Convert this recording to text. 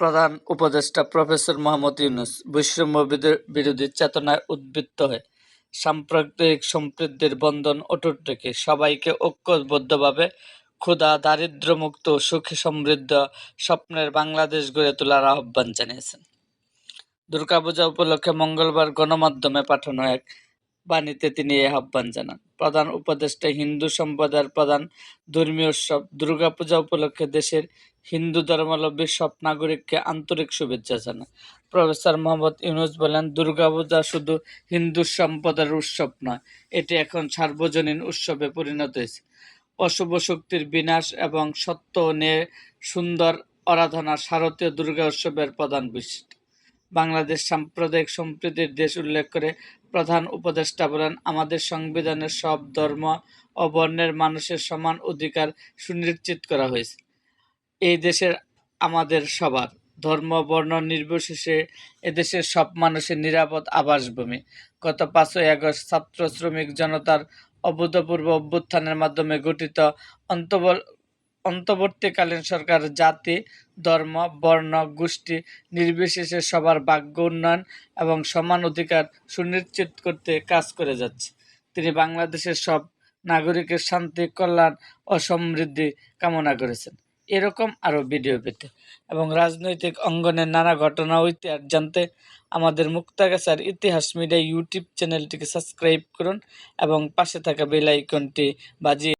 প্রধান উপদেষ্টা প্রফেসর মোহাম্মদ ইউনুস বৈষম্য বিরো- বিরোধী চেতনায় উদ্বৃত্ত হয়ে, সাম্প্রদায়িক সম্প্রীতির বন্ধন অটুট রেখে সবাইকে ঐক্যবদ্ধভাবে ক্ষুধা, দারিদ্র্যমুক্ত, সুখী, সমৃদ্ধ স্বপ্নের বাংলাদেশ গড়ে তোলার আহ্বান জানিয়েছেন। দুর্গাপূজা উপলক্ষে মঙ্গলবার গণমাধ্যমে পাঠানো এক বাণীতে তিনি এই আহ্বান জানান। প্রধান উপদেষ্টা হিন্দু সম্প্রদায়ের প্রধান ধর্মীয় উৎসব দুর্গাপূজা উপলক্ষে দেশের হিন্দু ধর্মাবলম্বী সব নাগরিককে আন্তরিক শুভেচ্ছা জানান প্রফেসর মোহাম্মদ ইউনুস বলেন, দুর্গাপূজা শুধু হিন্দু সম্প্রদায়ের উৎসব নয়, এটি এখন সার্বজনীন উৎসবে পরিণত হয়েছে। অশুভ শক্তির বিনাশ এবং সত্য ন্যায়ের সুন্দর আরাধনা শারদীয় দুর্গা উৎসবের প্রধান বৈশিষ্ট্য। বাংলাদেশ সাম্প্রদায়িক সম্প্রীতির দেশ উল্লেখ করে প্রধান উপদেষ্টা বলেন, আমাদের সংবিধানের সব ধর্ম ও বর্ণের মানুষের সমান অধিকার সুনিশ্চিত করা হয়েছে। এই দেশের আমাদের সবার। ধর্ম, বর্ণ নির্বিশেষে এদেশের সব মানুষের নিরাপদ আবাসভূমি। গত পাঁচই আগস্ট ছাত্র শ্রমিক জনতার অভূতপূর্ব অভ্যুত্থানের মাধ্যমে গঠিত অন্তবল অন্তর্বর্তীকালীন সরকার জাতি, ধর্ম, বর্ণ, গোষ্ঠী নির্বিশেষে সবার ভাগ্য উন্নয়ন এবং সমান অধিকার সুনিশ্চিত করতে কাজ করে যাচ্ছে। তিনি বাংলাদেশের সব নাগরিকের শান্তি, কল্যাণ ও সমৃদ্ধি কামনা করেছেন। এরকম আরও ভিডিও পেতে এবং রাজনৈতিক অঙ্গনের নানা ঘটনা ইতিহাস জানতে আমাদের মুক্তাগাছার ইতিহাস মিডিয়া ইউটিউব চ্যানেলটিকে সাবস্ক্রাইব করুন এবং পাশে থাকা বেল আইকনটি বাজিয়ে